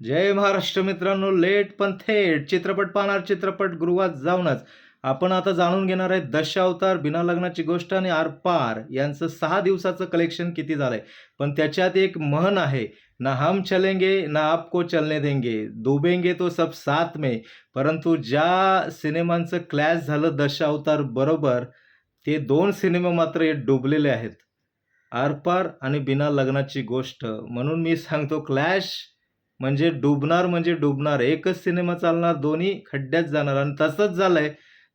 जय महाराष्ट्र मित्रांनो लेट पण थेट चित्रपट पाहणार चित्रपट गृहात जाऊनच. आपण आता जाणून घेणार आहे दशावतार बिना लग्नाची गोष्ट आणि आरपार यांचं सहा दिवसाचं कलेक्शन किती झालंय. पण त्याच्यात एक म्हण आहे ना हम चलेंगे ना आपको चलने देंगे. डुबेंगे तो सब साथ में. परंतु ज्या सिनेमांचं क्लॅश झालं दशावतार बरोबर ते दोन सिनेमे मात्र हे डुबलेले आहेत. आरपार आणि बिना लग्नाची गोष्ट. म्हणून मी सांगतो क्लॅश म्हणजे डुबणार म्हणजे डुबणार एकच सिनेमा चालणार दोन्ही खड्ड्यात जाणार आणि तसंच झालंय.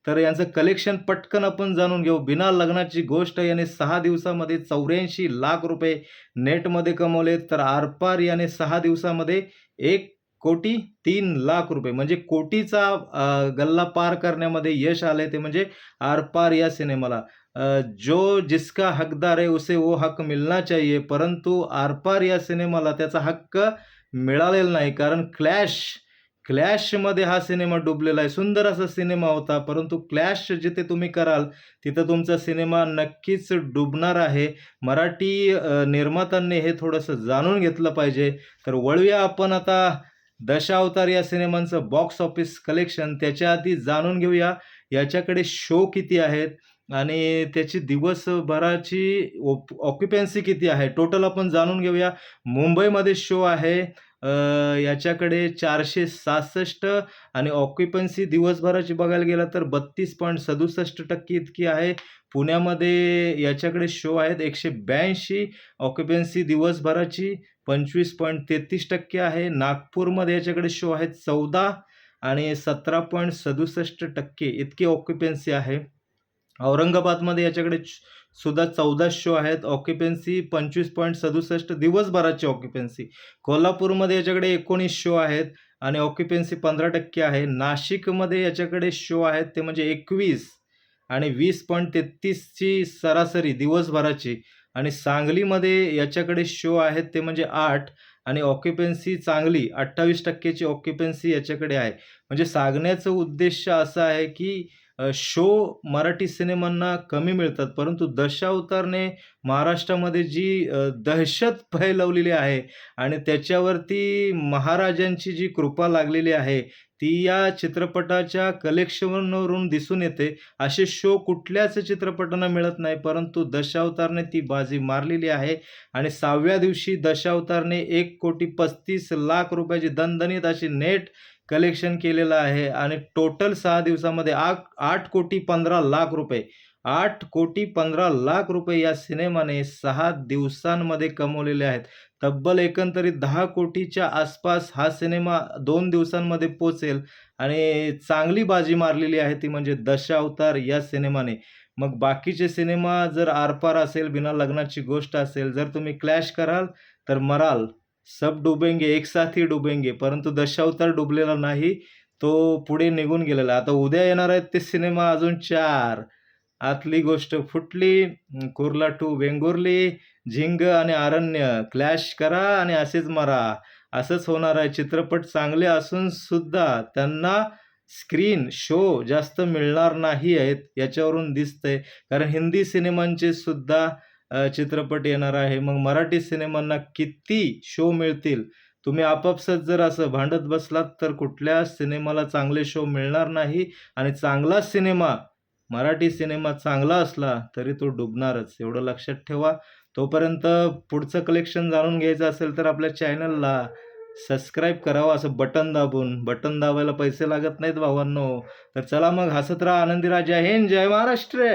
तर यांचं कलेक्शन पटकन आपण जाणून घेऊ. बिना लग्नाची गोष्ट याने सहा दिवसामध्ये चौऱ्याऐंशी लाख रुपये नेटमध्ये कमवले तर आरपार याने सहा दिवसामध्ये एक कोटी तीन लाख रुपये म्हणजे कोटीचा गल्ला पार करण्यामध्ये यश आले ते म्हणजे आरपार या सिनेमाला. जो जिसका हकदार आहे उसे वो हक मिलना चाहिए परंतु आरपार या सिनेमाला त्याचा हक्क मिळालेलं नाही. कारण क्लॅश क्लॅशमध्ये हा सिनेमा डुबलेला आहे. सुंदर असा सिनेमा होता. परंतु क्लॅश जिथे तुम्ही कराल तिथं तुमचा सिनेमा नक्कीच डुबणार आहे. मराठी निर्मात्यांनी हे थोडंसं जाणून घेतलं पाहिजे. तर वळूया आपण आता दशावतार या सिनेमांचं बॉक्स ऑफिस कलेक्शन त्याच्या आधी जाणून घेऊया याच्याकडे शो किती आहेत? आणि त्याची दिवसभराची ऑक्युपन्सी किती आहे? टोटल आपण जाणून घेऊया. मुंबईमध्ये शो आहे. याच्याकडे चारशे सहासष्ट आणि ऑक्युपन्सी दिवसभराची बघायला गेलं तर बत्तीस पॉईंट सदुसष्ट टक्के इतकी आहे. पुण्यामध्ये याच्याकडे शो आहेत. एकशे ब्याऐंशी ऑक्युपन्सी दिवसभराची पंचवीस पॉईंट तेहतीस टक्के आहे. नागपूरमध्ये याच्याकडे शो आहेत चौदा आणि सतरा पॉईंट सदुसष्ट टक्के इतकी ऑक्युपन्सी आहे. औरंगाबादमध्ये याच्याकडे सुद्धा चौदा शो आहेत. ऑक्युपन्सी पंचवीस पॉईंट सदुसष्ट दिवसभराची ऑक्युपन्सी कोल्हापूरमध्ये याच्याकडे एकोणीस शो आहेत आणि ऑक्युपन्सी पंधरा टक्के आहे. नाशिकमध्ये याच्याकडे शो आहेत ते म्हणजे एकवीस आणि वीस पॉईंट तेहतीसची सरासरी दिवसभराची. आणि सांगलीमध्ये याच्याकडे शो आहेत ते म्हणजे आठ आणि ऑक्युपन्सी चांगली अठ्ठावीस टक्क्याची ऑक्युपन्सी याच्याकडे आहे. म्हणजे सांगण्याचं उद्देश असा आहे की शो मराठी सिनेमांना कमी मिळतात परंतु दशावतारने महाराष्ट्रामध्ये जी दहशत फैलवलेली आहे आणि त्याच्यावरती महाराजांची जी कृपा लागलेली आहे ती या चित्रपटाच्या कलेक्शनवरून दिसून येते. असे शो कुठल्याच चित्रपटांना मिळत नाही परंतु दशावतारने ती बाजी मारलेली आहे आणि सहाव्या दिवशी दशावतारने एक कोटी पस्तीस लाख रुपयाची दणदणीत अशी नेट कलेक्शन केलेलं आहे आणि टोटल सहा दिवसामध्ये आ आठ कोटी पंधरा लाख रुपये. आठ कोटी पंधरा लाख रुपये या सिनेमाने सहा दिवसांमध्ये कमवलेले आहेत. तब्बल एकंदरीत दहा कोटीच्या आसपास हा सिनेमा दोन दिवसांमध्ये पोचेल आणि चांगली बाजी मारलेली आहे ती म्हणजे दशावतार या सिनेमाने. मग बाकीचे सिनेमा जर आरपार असेल बिना लग्नाची गोष्ट असेल जर तुम्ही क्लॅश कराल तर मराल. सब डुबेंगे एक साथ ही डुबेंगे परंतु दशावतार डुबलेला नाही तो पुढे निघून गेलेला. आता उद्या येणार आहेत ते सिनेमा अजून चार. आतली गोष्ट फुटली कुर्ला टू वेंगुर्ली झिंग आणि आरण्य क्लॅश करा आणि असेच मरा. असंच होणार आहे. चित्रपट चांगले असून सुद्धा त्यांना स्क्रीन शो जास्त मिळणार नाही आहेत याच्यावरून दिसतंय. कारण हिंदी सिनेमांचे सुद्धा चित्रपट येणार आहे. मग मराठी सिनेमांना किती शो मिळतील? तुम्ही आपापसात जर असं भांडत बसलात तर कुठल्या सिनेमाला चांगले शो मिळणार नाही? आणि चांगला सिनेमा मराठी सिनेमा चांगला असला तरी तो डुबणारच. एवढं लक्षात ठेवा. तोपर्यंत पुढचं कलेक्शन जाणून घ्यायचं असेल तर आपल्या चॅनलला सबस्क्राईब करावं. असं बटन दाबून. बटन दाबायला पैसे लागत नाहीत भावांनो. तर चला मग हसत राहा. आनंदी राहा जय हिंद. जय महाराष्ट्र.